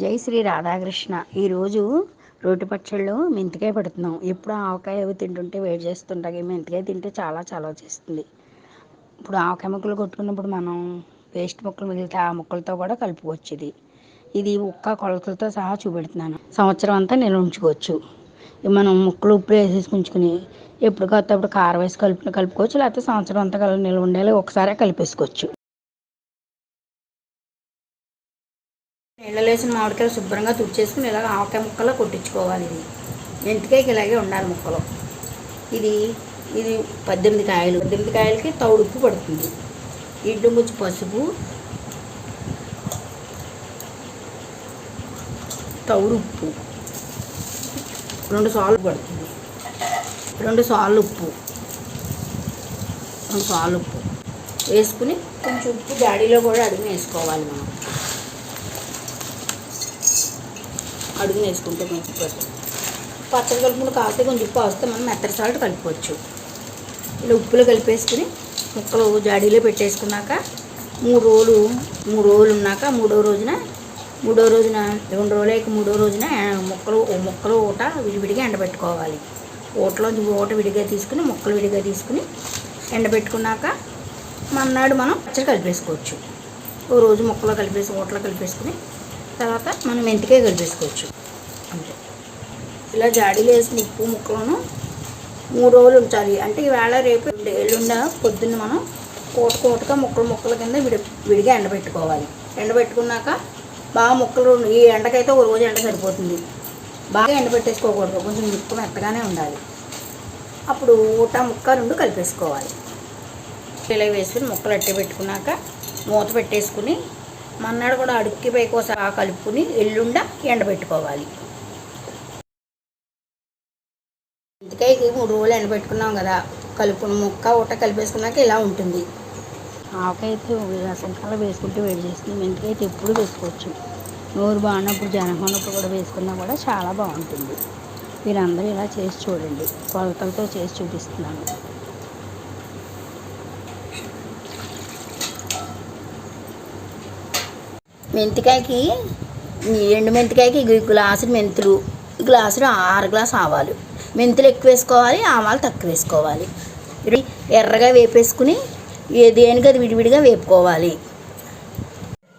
జై శ్రీ రాధాకృష్ణ. ఈరోజు రోటి పచ్చళ్ళు మెంతికాయ పెడుతున్నాం. ఎప్పుడు ఆవకాయ అవి తింటుంటే వేడి చేస్తుంటాయి మెంతికాయ తింటే చాలా చాలా చేస్తుంది. ఇప్పుడు ఆవకాయ ముక్కలు కొట్టుకున్నప్పుడు మనం వేస్ట్ ముక్కలు మిగిలితే ఆ ముక్కలతో కూడా కలుపుకోవచ్చు ఇది. ఇది ఒక్క కొలతలతో సహా చూపెడుతున్నాను. సంవత్సరం అంతా నిల్వ ఉంచుకోవచ్చు. మనం ముక్కలు ఉప్పు వేసేసి ఉంచుకుని ఎప్పుడు కొత్త అప్పుడు కారం వేసి కలుపు కలుపుకోవచ్చు. లేకపోతే సంవత్సరం అంతా కలిపి నిల్వ ఉండాలి ఒకసారి కలిపేసుకోవచ్చు. నీళ్ళలో వేసిన మామిడికాయలు శుభ్రంగా తుడిచేసుకుని ఇలాగ ఆవకాయ ముక్కలో కొట్టించుకోవాలి ఇది. మెంతికాయకి ఇలాగే ఉండాలి ముక్కలు. ఇది ఇది పద్దెనిమిది కాయలు. పద్దెనిమిది కాయలకి తౌడు ఉప్పు పడుతుంది. ఇడ్లు ముచ్చి పసుపు తౌడు ఉప్పు. రెండు సార్లు పడుతుంది. రెండు సార్లు ఉప్పు. రెండు సార్లు ఉప్పు. వేసుకుని కొంచెం ఉప్పు జాడీలో కూడా అడిగి వేసుకోవాలి మనం. అడుగున వేసుకుంటే మంచి పచ్చడి కలుపుకుని కాస్తే కొంచెం ఉప్పు వస్తే మనం మెత్తడి సాల్ట్ కలుపుకోవచ్చు. ఇలా ఉప్పులో కలిపేసుకుని ముక్కలు జాడీలో పెట్టేసుకున్నాక మూడు రోజులు మూడు రోజులు ఉన్నాక మూడో రోజున మూడో రోజున రెండు రోజులకి మూడో రోజున ముక్కలు ముక్కలు ఊట విడివిడిగా ఎండబెట్టుకోవాలి. ఊటలోంచి ఊట విడిగా తీసుకుని ముక్కలు విడిగా తీసుకుని ఎండబెట్టుకున్నాక మన్నాడు మనం పచ్చడి కలిపేసుకోవచ్చు. ఓ రోజు ముక్కలో కలిపేసి ఊటలో కలిపేసుకుని తర్వాత మనం మెంతికాయ కలిపేసుకోవచ్చు ఇలా జాడీలు వేసిన ఉప్పు ముక్కలను మూడు రోజులు ఉంచాలి. అంటే ఈవేళ రేపు ఎల్లుండ పొద్దున్న మనం కోట కోటగా ముక్కలు ముక్కల కింద విడి విడిగా ఎండబెట్టుకోవాలి ఎండబెట్టుకున్నాక బాగా ముక్కలు ఈ ఎండకైతే ఒక రోజు ఎండ సరిపోతుంది. బాగా ఎండబెట్టేసుకోకూడదు కొంచెం ముక్క మెత్తగానే ఉండాలి. అప్పుడు ఊట ముక్క రెండు కలిపేసుకోవాలి. ఇలా వేసుకుని ముక్కలు అట్టే పెట్టుకున్నాక మూత పెట్టేసుకుని మన్నాడు కూడా అడుక్కి పైకోస కలుపుకుని ఎల్లుండ ఎండబెట్టుకోవాలి. ఇంతకాయకి మూడు రోజులు ఎండబెట్టుకున్నాం కదా. కలుపు ముక్క ఊట కలిపేసుకున్నాక ఇలా ఉంటుంది. ఆకైతే రసంకాల వేసుకుంటే వేడి చేస్తుంది. ఇంతకైతే ఎప్పుడు వేసుకోవచ్చు. నోరు బాగున్నప్పుడు జనం ఉన్నప్పుడు కూడా వేసుకున్నా కూడా చాలా బాగుంటుంది. మీరందరూ ఇలా చేసి చూడండి. కొలతలతో చేసి చూపిస్తున్నాను. మెంతికాయకి ఎండు మెంతికాయకి గ్లాసు మెంతులు గ్లాసులు ఆరు గ్లాసు ఆవాలు. మెంతులు ఎక్కువ వేసుకోవాలి ఆవాలు తక్కువ వేసుకోవాలి. ఎర్రగా వేపేసుకుని దేనికి అది విడివిడిగా వేపుకోవాలి.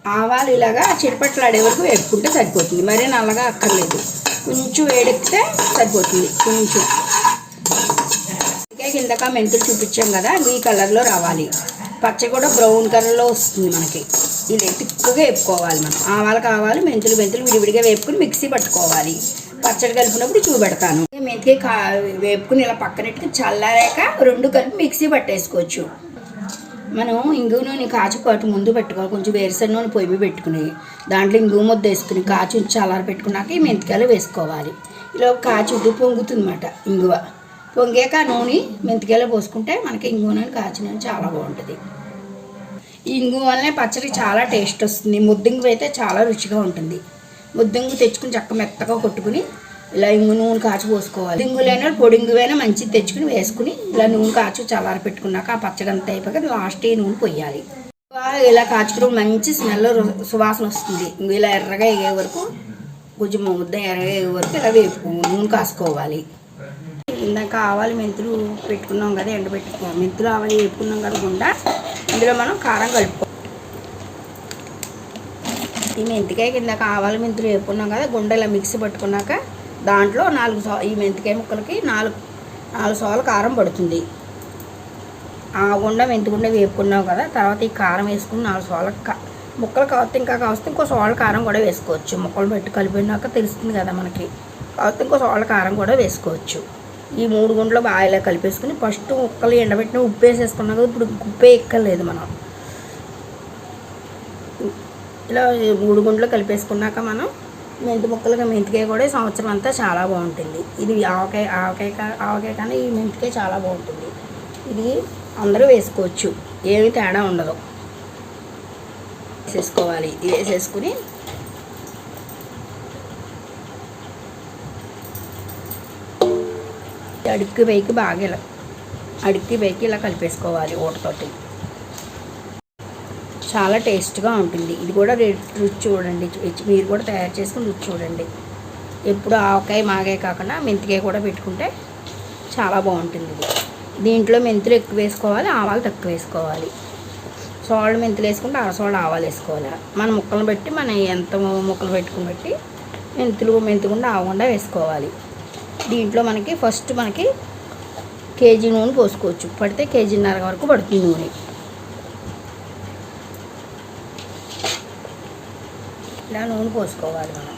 ఆవాలు ఇలాగా చిరుపట్లాడే వరకు వేపుకుంటే సరిపోతుంది. మరీ నల్లగా అక్కర్లేదు. కొంచెం వేడెక్కితే సరిపోతుంది. కొంచెం. కిందక మెంతులు చూపించాం కదా ఈ కలర్లో రావాలి. పచ్చ కూడా బ్రౌన్ కలర్లో వస్తుంది మనకి. ఇది తిక్కుగా వేపుకోవాలి మనం. ఆవాలు కావాలి మెంతులు మెంతులు విడివిడిగా వేపుకుని మిక్సీ పట్టుకోవాలి. పచ్చడి కలిపినప్పుడు చూపెడతాను. మెంతికి కా వేపుకుని ఇలా పక్కనెట్టుకు చల్లారాక రెండు కలిపి మిక్సీ పట్టేసుకోవచ్చు. మనం ఇంగు నూనె కాచుకోవటం ముందు పెట్టుకోవాలి. కొంచెం వేరుసెన నూనె పొయ్యి పెట్టుకుని దాంట్లో ఇంగు ముద్ద వేసుకుని కాచి చల్లారి పెట్టుకున్నాక ఈ మెంతికాయలు వేసుకోవాలి. ఇలా కాచి ఉద్దు పొంగుతుందన్నమాట ఇంగువ. పొంగాక నూనె మెంతికాయలు పోసుకుంటే మనకి ఇంగు నూనె కాచిన చాలా బాగుంటుంది. ఈ ఇంగు వల్లనే పచ్చడి చాలా టేస్ట్ వస్తుంది. ముద్దింగు అయితే చాలా రుచిగా ఉంటుంది. ముద్దింగు తెచ్చుకుని చక్క మెత్తగా కొట్టుకుని ఇలా ఇంగు నూనె కాచి పోసుకోవాలి. ఇంగులైనా పొడింగువైనా మంచిది తెచ్చుకుని వేసుకుని ఇలా నూనె కాచు చల్లారి పెట్టుకున్నాక ఆ పచ్చడి అంతా అయిపోయాక లాస్ట్ ఈ నూనె పొయ్యాలి ఇలా కాచుకుని మంచి స్మెల్ సువాసన వస్తుంది. ఇలా ఎర్రగా అయ్యే వరకు కొంచెం ముద్ద ఎర్రగా అయ్యే వరకు ఇలా వేపు నూనె కాసుకోవాలి. ఇందాక ఆవాలు మెంతులు పెట్టుకున్నాం కదా ఎండబెట్టుకున్నాం మెంతులు ఆవాలు వేపుకున్నాం కదా గుండా ఇందులో మనం కారం కలుపుకో ఈ మెంతికాయ కింద ఆవాల మెంతులు వేపుకున్నాం కదా గుండె ఇలా మిక్సీ పట్టుకున్నాక దాంట్లో నాలుగు సో ఈ మెంతికాయ ముక్కలకి నాలుగు నాలుగు సోల కారం పడుతుంది. ఆ గుండ మెంతిగుండ వేపుకున్నాం కదా తర్వాత ఈ కారం వేసుకుని నాలుగు సోల ముక్కలు కావస్తే ఇంకా కావస్తే ఇంకో సోళ్ళ కారం కూడా వేసుకోవచ్చు. ముక్కలు పెట్టి కలిపినాక తెలుస్తుంది కదా మనకి కావస్తే ఇంకో సోళ్ళ కారం కూడా వేసుకోవచ్చు. ఈ మూడు గుండ్లు బాగా ఇలా కలిపేసుకుని ఫస్ట్ ముక్కలు ఎండబెట్టిన ఉప్పు వేసేసుకున్నాం కదా ఇప్పుడు ఉప్పే ఎక్కలేదు మనం. ఇలా మూడు గుండ్లు కలిపేసుకున్నాక మనం మెంతి ముక్కలుగా మెంతికాయ కూడా సంవత్సరం అంతా చాలా బాగుంటుంది. ఇది ఆవకాయ ఆవకాయ ఆవకాయ కానీ ఈ మెంతికాయ చాలా బాగుంటుంది. ఇది అందరూ వేసుకోవచ్చు. ఏమి తేడా ఉండదు. వేసేసుకోవాలి. ఇది వేసేసుకుని అడుక్కి పైకి బాగా ఇలా అడుక్కి పైకి ఇలా కలిపేసుకోవాలి ఊటతోటి చాలా టేస్ట్గా ఉంటుంది. ఇది కూడా రుచి చూడండి. మీరు కూడా తయారు చేసుకుని రుచి చూడండి. ఎప్పుడు ఆవకాయ మాగాయ కాకుండా మెంతికాయ కూడా పెట్టుకుంటే చాలా బాగుంటుంది ఇది. దీంట్లో మెంతులు ఎక్కువ వేసుకోవాలి ఆవాలు తక్కువ వేసుకోవాలి. సోళ్ళ మెంతులు వేసుకుంటే అరసోళ్ళ ఆవాలు వేసుకోవాలి. మన ముక్కలను బట్టి మన ఎంత ముక్కలు పెట్టుకుని బట్టి మెంతులు మెంతుకుండా ఆవకుండా వేసుకోవాలి. దీంట్లో మనకి ఫస్ట్ మనకి కేజీ నూనె పోసుకోవచ్చు. పడితే కేజీన్నర వరకు పడుతుంది నూనె. ఇలా నూనె పోసుకోవాలి మనం.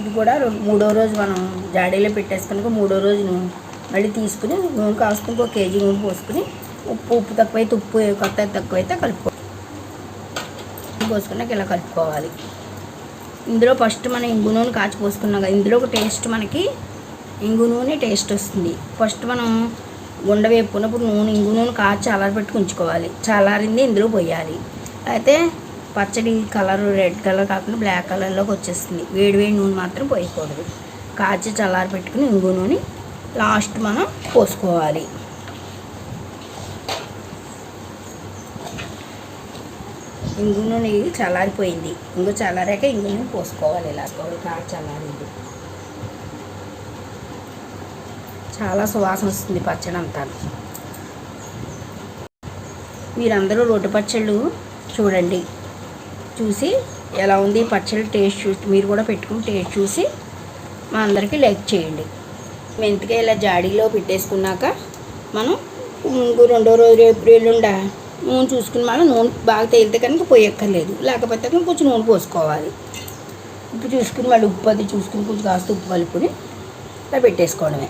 ఇది కూడా మూడో రోజు మనం జాడీలో పెట్టేసుకుని మూడో రోజు నూనె మళ్ళీ తీసుకుని నూనె కాసుకుని ఒక కేజీ నూనె పోసుకుని ఉప్పు ఉప్పు తక్కువైతే ఉప్పు కొత్త తక్కువైతే కలుపుకో పోసుకున్నాక ఇలా కలుపుకోవాలి. ఇందులో ఫస్ట్ మనం ఇంగు నూనె కాచి పోసుకున్నాం కదా ఇందులో ఒక టేస్ట్ మనకి ఇంగు నూనె టేస్ట్ వస్తుంది. ఫస్ట్ మనం గుండ వేపుకున్నప్పుడు నూనె ఇంగు నూనె కాచి చల్లారబెట్టుకు ఉంచుకోవాలి. చల్లారింది ఇందులో పోయాలి. అయితే పచ్చడి కలర్ రెడ్ కలర్ కాకుండా బ్లాక్ కలర్లోకి వచ్చేస్తుంది. వేడి వేడి నూనె మాత్రం పోయకూడదు. కాచి చల్లారి పెట్టుకుని ఇంగు నూనె లాస్ట్ మనం పోసుకోవాలి. ఇంగు నూనె చల్లారిపోయింది. ఇంగు చల్లారాక ఇంగు నూనె పోసుకోవాలి ఇలా. కాదు చల్లారింది. చాలా సువాసన వస్తుంది పచ్చడి అంతా. మీరందరూ రోడ్డు పచ్చళ్ళు చూడండి. చూసి ఎలా ఉంది పచ్చళ్ళు పచ్చడి టేస్ట్ చూసి మీరు కూడా పెట్టుకుని టేస్ట్ చూసి మా అందరికీ లైక్ చేయండి. మెంతికాయ ఇలా జాడీలో పెట్టేసుకున్నాక మనం ఇంకో రెండో రోజు రేపు నూనె చూసుకుని మనం నూనె బాగా తేలితే కనుక పోయక్కర్లేదు. లేకపోతే కనుక కొంచెం నూనె పోసుకోవాలి. ఉప్పు చూసుకుని మళ్ళీ ఉప్పు అది చూసుకుని కొంచెం కాస్త ఉప్పు కలుపుని ఇలా పెట్టేసుకోవడమే.